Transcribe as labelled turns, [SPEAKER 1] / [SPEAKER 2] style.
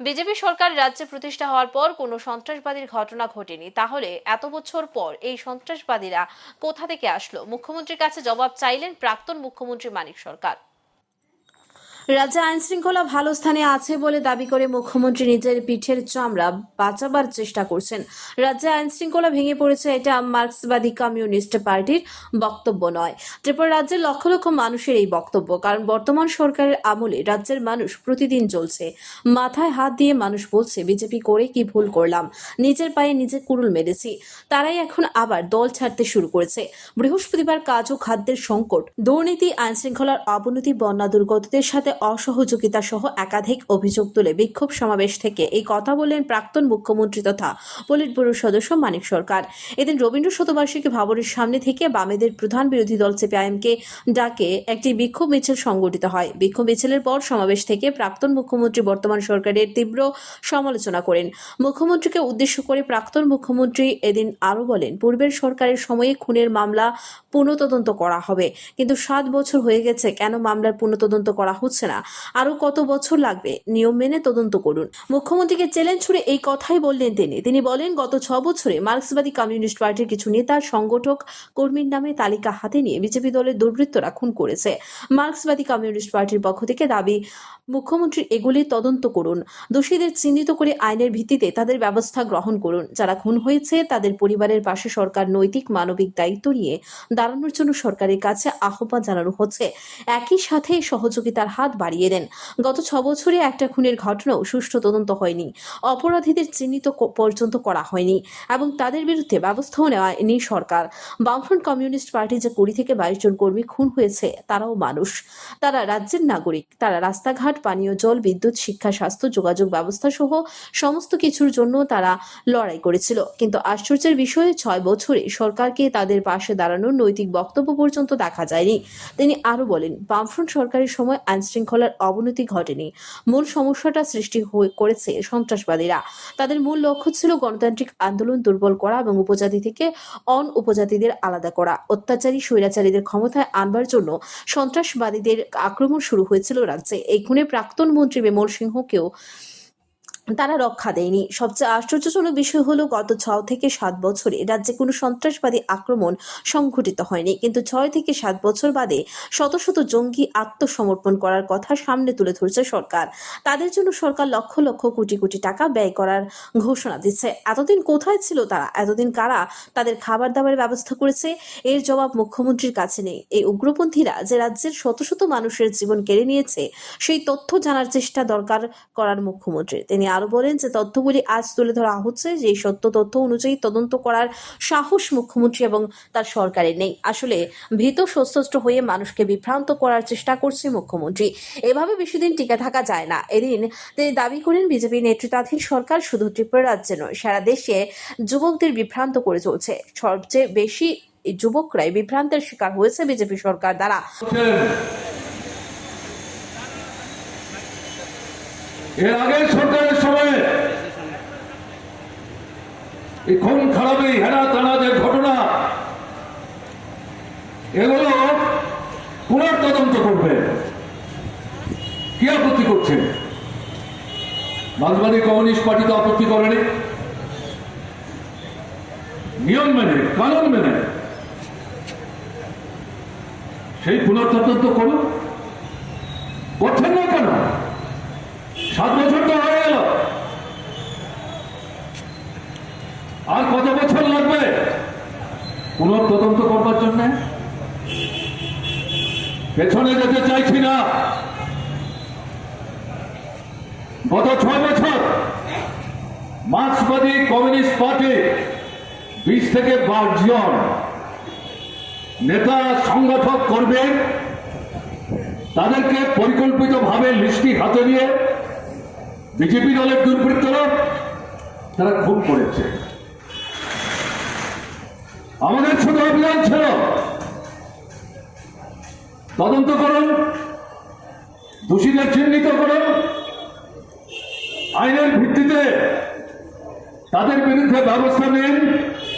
[SPEAKER 1] BJP সরকার রাজ্যে প্রতিষ্ঠা হওয়ার পর কোনো সন্ত্রাসবাদীর ঘটনা ঘটেনি। তাহলে এত বছর পর এই সন্ত্রাসবাদীরা কোথা থেকে আসলো? মুখ্যমন্ত্রীর কাছে জবাব চাইলেন প্রাক্তন মুখ্যমন্ত্রী মানিক সরকার। রাজ্যে আইন শৃঙ্খলা ভালো স্থানে আছে বলে দাবি করে মুখ্যমন্ত্রী নিজের পিঠের চামড়া বাঁচাবার চেষ্টা করছেন। রাজ্যে আইন শৃঙ্খলা ভেঙে পড়েছে এটা মার্ক্সবাদী কমিউনিস্ট পার্টির বক্তব্য নয়। ত্রিপুরা রাজ্যের লক্ষ লক্ষ মানুষের এই বক্তব্য, কারণ বর্তমান সরকারের আমলে রাজ্যের মানুষ প্রতিদিন চলছে মাথায় হাত দিয়ে মানুষ বলছে, বিজেপি করে কি ভুল করলাম? নিজের পায়ে নিজে কুড়ুল মেরেছি। তারাই এখন আবার দল ছাড়তে শুরু করেছে। বৃহস্পতিবার কাজ ও খাদ্যের সংকট, দুর্নীতি আইন শৃঙ্খলার অবনতি, বন্যা দুর্গতদের সাথে অসহযোগিতা সহ একাধিক অভিযোগ তুলে বিক্ষোভ সমাবেশ থেকে এই কথা বললেন প্রাক্তন মুখ্যমন্ত্রী তথা পলিট ব্যুরোর সদস্য মানিক সরকার। এদিন রবীন্দ্র শতবার্ষিকী ভবনের সামনে থেকে বামেদের প্রধান বিরোধী দল সিপিআইএমকে ডাকে একটি বিক্ষোভ মিছিল সংগঠিত হয়। বিক্ষোভ মিছিলের পর সমাবেশ থেকে প্রাক্তন মুখ্যমন্ত্রী বর্তমান সরকারের তীব্র সমালোচনা করেন। মুখ্যমন্ত্রীকে উদ্দেশ্য করে প্রাক্তন মুখ্যমন্ত্রী এদিন আরও বলেন, পূর্বের সরকারের সময়ে খুনের মামলা পুনঃতদন্ত করা হবে। কিন্তু সাত বছর হয়ে গেছে, কেন মামলার পুনঃতদন্ত করা হচ্ছে না আরও কত বছর লাগবে? নিয়ম মেনে তদন্ত করুন। মুখ্যমন্ত্রীকে চ্যালেঞ্জ ছুড়ে এই কথাই বললেন তিনি। তিনি বলেন, গত ছ বছরে মার্ক্সবাদী কমিউনিস্ট পার্টির কিছু নেতার সংগঠক কর্মীর নামে তালিকা হাতে নিয়ে বিজেপি দলের দুর্বৃত্তরা খুন করেছে। মার্ক্সবাদী কমিউনিস্ট পার্টির পক্ষ থেকে দাবি মুখ্যমন্ত্রীর এগুলি তদন্ত করুন। দোষীদের চিহ্নিত করে আইনের ভিত্তিতে তাদের ব্যবস্থা গ্রহণ করুন। যারা খুন হয়েছে, তাদের পরিবারের পাশে সরকার নৈতিক মানবিক দায়িত্ব নিয়ে দাঁড়ানোর জন্য সরকারের কাছে আহ্বান জানানো হচ্ছে। একই সাথে সহযোগিতার হাত বাড়িয়ে দেন। গত ছ বছরে একটা খুনের ঘটনাও সুষ্ঠু তদন্ত হয়নি। অপরাধীদের চিহ্নিত পর্যন্ত করা হয়নি এবং তাদের বিরুদ্ধে ব্যবস্থাও নেওয়ানি সরকার। বামফ্রন্ট কমিউনিস্ট পার্টি যে কুড়ি থেকে বাইশ জন কর্মী খুন হয়েছে, তারাও মানুষ। তারা রাজ্যের নাগরিক। তারা রাস্তাঘাট, পানীয় জল, বিদ্যুৎ, শিক্ষা, স্বাস্থ্য, যোগাযোগ ব্যবস্থা সহ সমস্ত কিছুর জন্য তারা লড়াই করেছিল। কিন্তু আশ্চর্যের বিষয়ে, ছয় বছরে সরকারকে তাদের পাশে দাঁড়ানোর নৈতিক বক্তব্য পর্যন্ত দেখা যায়নি। তিনি আরও বলেন, বামফ্রন্ট সরকারের সময় আইন শৃঙ্খলার অবনতি ঘটেনি। মূল সমস্যাটা সৃষ্টি করেছে সন্ত্রাসবাদীরা। তাদের মূল লক্ষ্য ছিল গণতান্ত্রিক আন্দোলন দুর্বল করা এবং উপজাতি থেকে অন উপজাতিদের আলাদা করা। অত্যাচারী, স্বৈরাচারীদের ক্ষমতায় আনবার জন্য সন্ত্রাসবাদীদের আক্রমণ শুরু হয়েছিল রাজ্যে। এই খুনে প্রাক্তন মন্ত্রী বিমল সিংহকেও তারা রক্ষা দেয়নি। সবচেয়ে আশ্চর্যজনক বিষয় হলো, গত ছ থেকে সাত বছরে রাজ্যে কোনো সন্ত্রাসবাদী আক্রমণ সংঘটিত হয়নি। কিন্তু ছয় থেকে সাত বছর বাদে শত শত জঙ্গি আত্মসমর্পণ করার কথা সামনে তুলে ধরছে সরকার। তাদের জন্য সরকার লক্ষ লক্ষ কোটি কোটি টাকা ব্যয় করার ঘোষণা দিচ্ছে। এতদিন কোথায় ছিল তারা? এতদিন কারা তাদের খাবার দাবারের ব্যবস্থা করেছে? এর জবাব মুখ্যমন্ত্রীর কাছে নেই। এই উগ্রপন্থীরা যে রাজ্যের শত শত মানুষের জীবন কেড়ে নিয়েছে, সেই তথ্য জানার চেষ্টা দরকার করার মুখ্যমন্ত্রী। তিনি আরও বলেন যে তথ্যগুলি আজ তুলে ধরা হচ্ছে যে সত্য তথ্য অনুযায়ী তদন্ত করার সাহস মুখ্যমন্ত্রী এবং তার সরকারের নেই। আসলে ভীত সস্ত্র হয়ে মানুষকে বিভ্রান্ত করার চেষ্টা করছে মুখ্যমন্ত্রী। এভাবে বেশি দিন টিকে থাকা যায় না। এদিন তিনি দাবি করেন, বিজেপি নেতৃত্বাধীন সরকার শুধু ত্রিপুরা রাজ্যে নয়, সারা দেশে যুবকদের বিভ্রান্ত করে চলছে। সবচেয়ে বেশি যুবকরাই বিভ্রান্তের শিকার হয়েছে বিজেপি সরকার দ্বারা।
[SPEAKER 2] এর আগের সরকারের সময় এই খুন খারাপি, হেনা টানা যে ঘটনা, এগুলো পুনর্তদন্ত করবে। কি আপত্তি করছে? মার্ক্সবাদী কমিউনিস্ট পার্টি তো আপত্তি করেনি। নিয়ম মেনে, কানুন মেনে, সেই পুনর্তদন্ত করুন করছেন না কেন? সাত বছর তো হয়ে গেল আর কত বছর লাগবে? পুনঃতদন্ত করবার জন্য? পেছনে যেতে চাইছি না। গত ছয় বছর মার্ক্সবাদী কমিউনিস্ট পার্টি বিশ থেকে বাইশ জন নেতা সংগঠক করবে, তাদেরকে পরিকল্পিতভাবে লিস্টি হাতে নিয়ে বিজেপি দলের দুর্বৃত্তরা তারা খুন করেছে। আমাদের ছোট অভিযান ছিল। তদন্ত করুন, দোষীদের চিহ্নিত করুন। আইনের ভিত্তিতে তাদের বিরুদ্ধে ব্যবস্থা নিন।